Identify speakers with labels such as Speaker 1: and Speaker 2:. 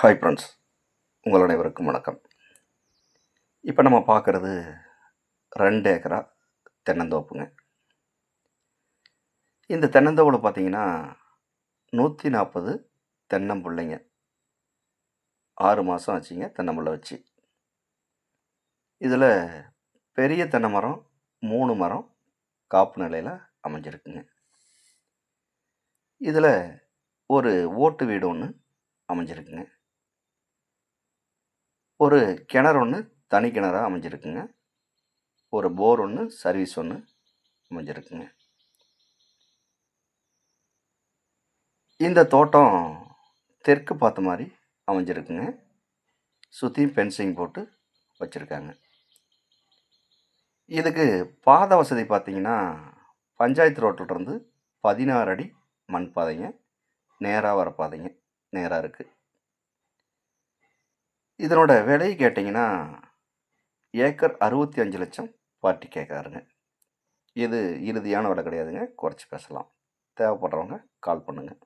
Speaker 1: Hi friends உங்கள் அனைவருக்கும் வணக்கம். இப்போ நம்ம பார்க்குறது ரெண்டு ஏக்கரா தென்னந்தோப்புங்க. இந்த தென்னந்தோப்பில் பார்த்தீங்கன்னா நூற்றி நாற்பது தென்னம்பிள்ளைங்க. ஆறு மாதம் ஆச்சுங்க தென்னம்பிள்ளை வச்சு. இதில் பெரிய தென்னை மரம் மூணு மரம் காப்பு நிலையில் அமைஞ்சிருக்குங்க. இதில் ஒரு ஓட்டு வீடு ஒன்று அமைஞ்சிருக்குங்க. ஒரு கிணறு ஒன்று தனி கிணறாக அமைஞ்சிருக்குங்க. ஒரு போர் ஒன்று சர்வீஸ் ஒன்று அமைஞ்சிருக்குங்க. இந்த தோட்டம் தெற்கு பார்த்த மாதிரி அமைஞ்சிருக்குங்க. சுற்றியும் ஃபென்சிங் போட்டு வச்சுருக்காங்க. இதுக்கு பாதை வசதி பார்த்தீங்கன்னா பஞ்சாயத்து ரோட்டிலிருந்து பதினாறு அடி மண் பாதைங்க. நேராக வர பாதைங்க. நேராக இருக்குது இதனோட விலை கேட்டிங்கன்னா ஏக்கர் அறுபத்தி அஞ்சு லட்சம் பார்ட்டி கேட்குறாருங்க. இது இறுதியான விலை கிடையாதுங்க. குறைச்சி பேசலாம். தேவைப்படுறவங்க கால் பண்ணுங்கள்